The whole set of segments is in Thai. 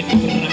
Thank you.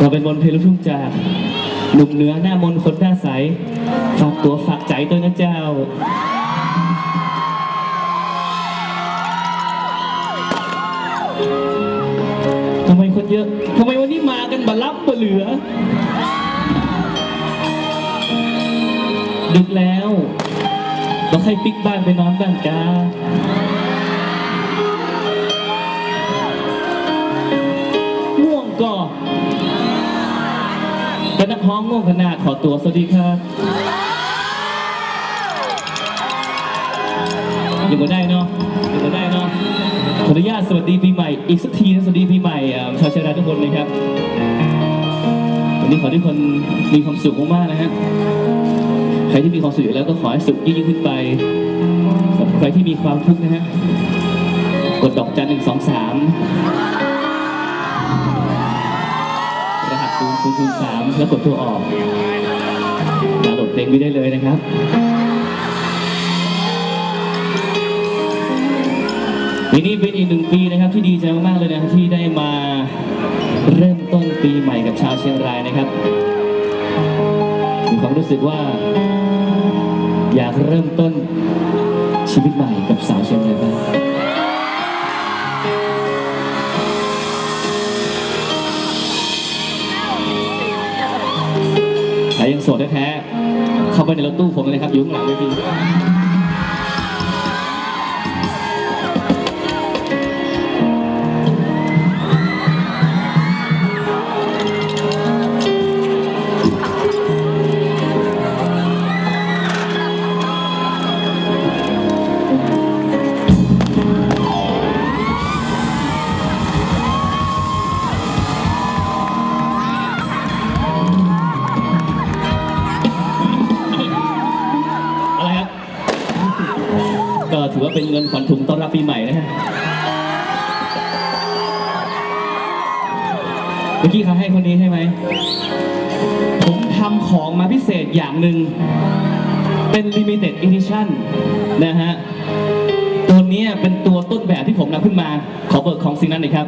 ก็เป็นมนเพลงลูกทุ่งจากหนุ่มเหนือหน้ามนคนหน้าใส ฝากตัวฝากใจตัวนะเจ้า ทำไมคนเยอะ ทำไมวันนี้มากันบะลับบะเหลือ ดึกแล้วเราให้ปิกบ้านไปนอนบ้านกา วงขนาขอตัวสวัสดีครับอยู่มาได้เนาะอยู่มาได้เนาะขออนุญาตสวัสดีปีใหม่อีกสักทีนะสวัสดีปีใหม่ชาวเชียงรายทุกคนนะครับวันนี้ขอทุกคนมีความสุขมากๆนะฮะใครที่มีความสุขอยู่แล้วก็ขอให้สุขยิ่งขึ้นไปสำหรับใครที่มีความทุกข์นะฮะกดดอกจันหนึ่งสองสาม หัสศูนย์ศูนย์ศูนย์สามแล้วกดตัวออกดาวน์โหลดเพลงนี้ได้เลยนะครับปีนี้เป็นอีกหนึ่งปีนะครับที่ดีใจมากๆเลยนะที่ได้มาเริ่มต้นปีใหม่กับชาวเชียงรายนะครับมีความรู้สึกว่า อยากเริ่มต้นชีวิตใหม่กับสาวเชียงรายบ้าง สดแท้ๆเข้าไปในรถตู้ผมเลยครับอยู่ข้างหลังเวที งินขวัญถุงต้อนรับปีใหม่นะฮะเมื่อกี้เขาให้คนนี้ใช่ไหม ผมทำของมาพิเศษอย่างหนึ่ง เป็น limited edition นะฮะ ตัวนี้เป็นตัวต้นแบบที่ผมนำขึ้นมา ขอเบิกของสิ่งนั้นหน่อยครับ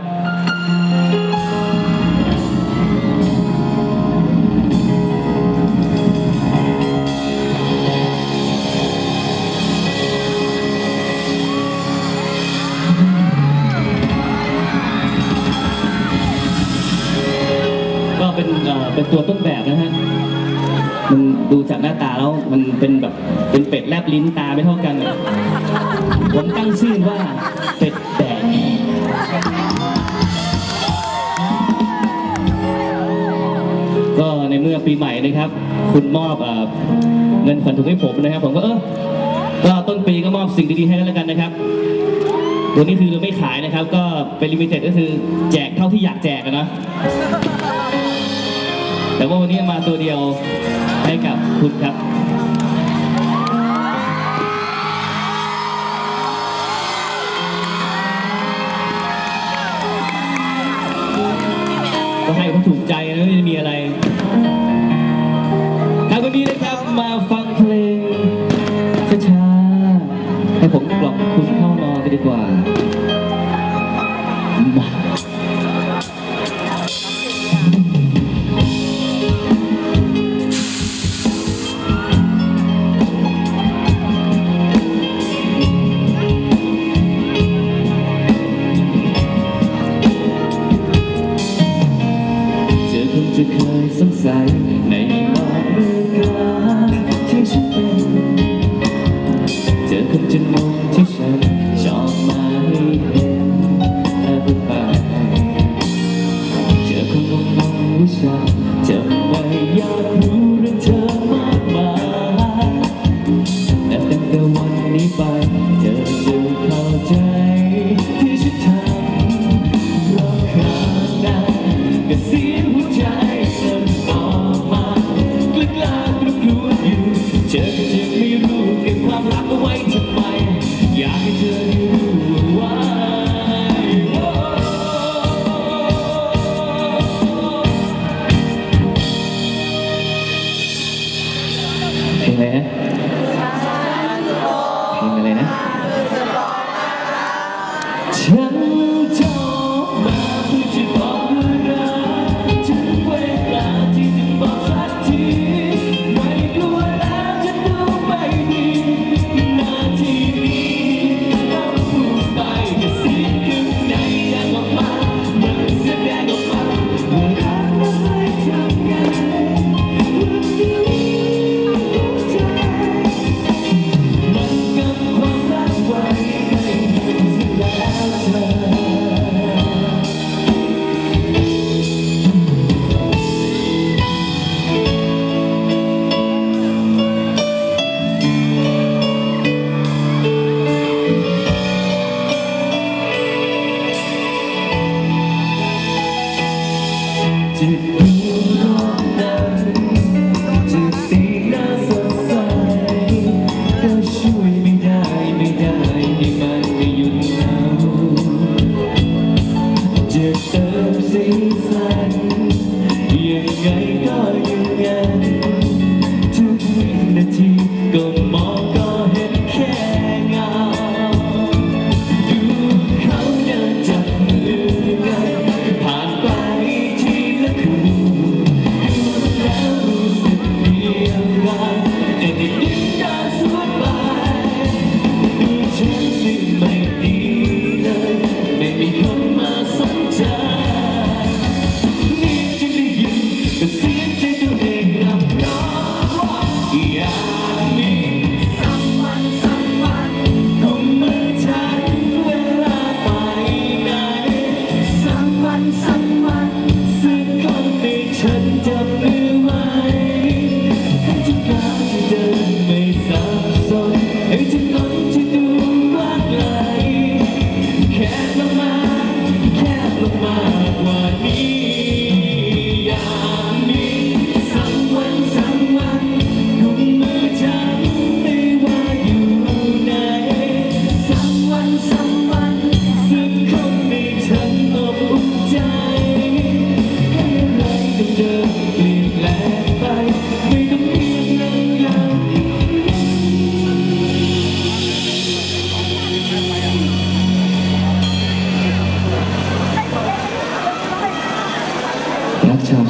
เป็นตัวต้นแบบนะฮะมันดูจากหน้าตาแล้วมันเป็นแบบเป็นเป็ดแลบลิ้นตาไม่เท่ากัน ผมตั้งชื่อว่าเป็ดแดงก็ในเมื่อปีใหม่นะครับ คุณมอบเงินขวัญถุงให้ผมนะครับ ผมก็เออก็ต้นปีก็มอบสิ่งดีๆให้กันแล้วกันนะครับ ตัวนี้คือเราไม่ขายนะครับ ก็เป็นลิมิเต็ดก็คือแจกเท่าที่อยากแจกอะนะ แต่ว่าวันนี้มาตัวเดียวให้กับคุณครับ จะเคยสงสัยใน yar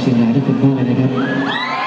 ศิลาที่เป็นพ่อนะครับ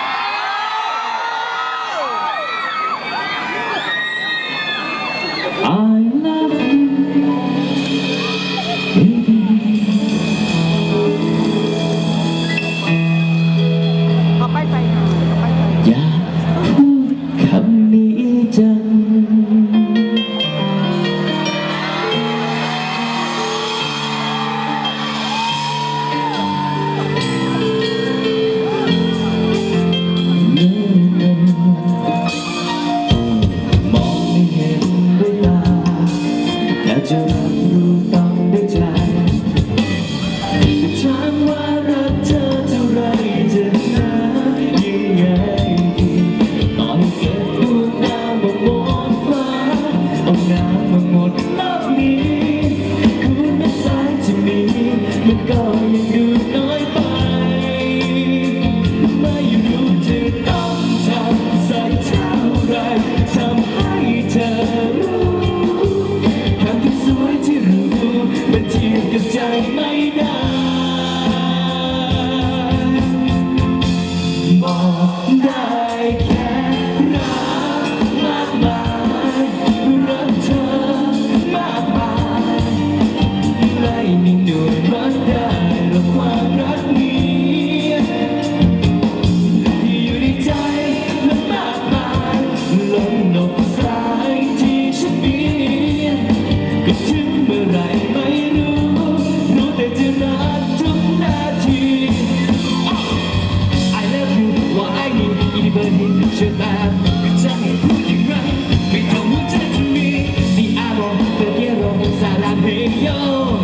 Hey, yo.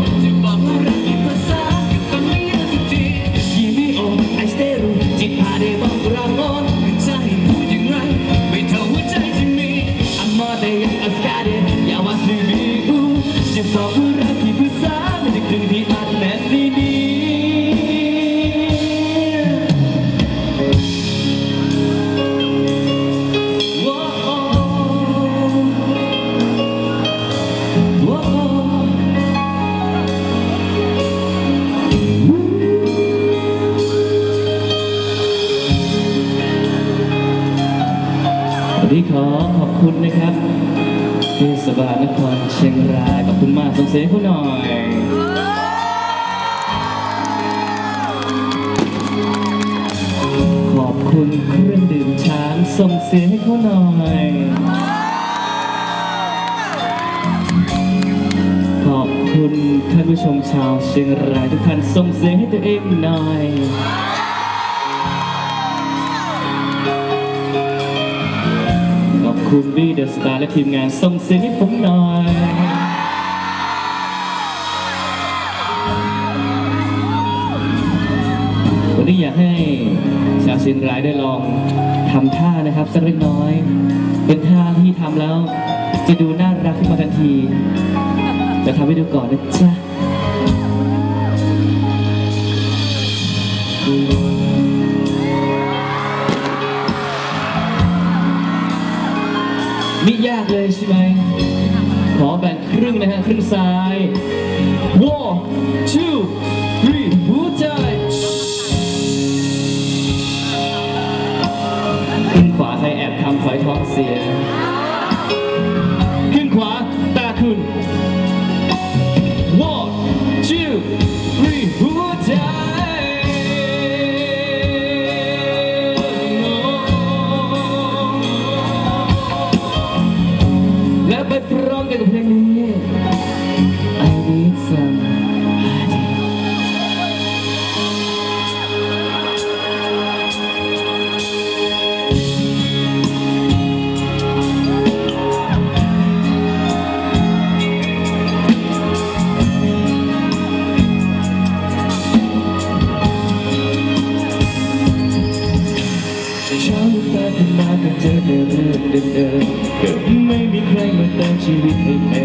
คุณนะครับเทสบาลนครเชียงรายขอบคุณมากสงเสียคุณหน่อยขอบคุณเครื่องดื่มช้างส่งเสียให้เขาหน่อยขอบคุณท่านผู้ชมชาวเชียงรายทุกท่านส่งเสียให้ตัวเองหน่อย คุณวีเดอะสตาร์และทีมงานส่งเสียงให้ผมหน่อยวันนี้อยากให้ชาวเชียงรายได้ลองทำท่านะครับสักเล็กน้อย เป็นท่าที่ทำแล้ว จะดูน่ารักขึ้นมาทันที จะทำให้ดูก่อนนะจ๊ะ ไม่ยากเลยใช่ไหมขอแบ่งครึ่งนะฮะครึ่งซ้าย one two three หัวใจขึ้นขวาใครแอบทำฝอยท้องเสีย ขึ้นขวาตาคุณ one two three หัวใจ Amen.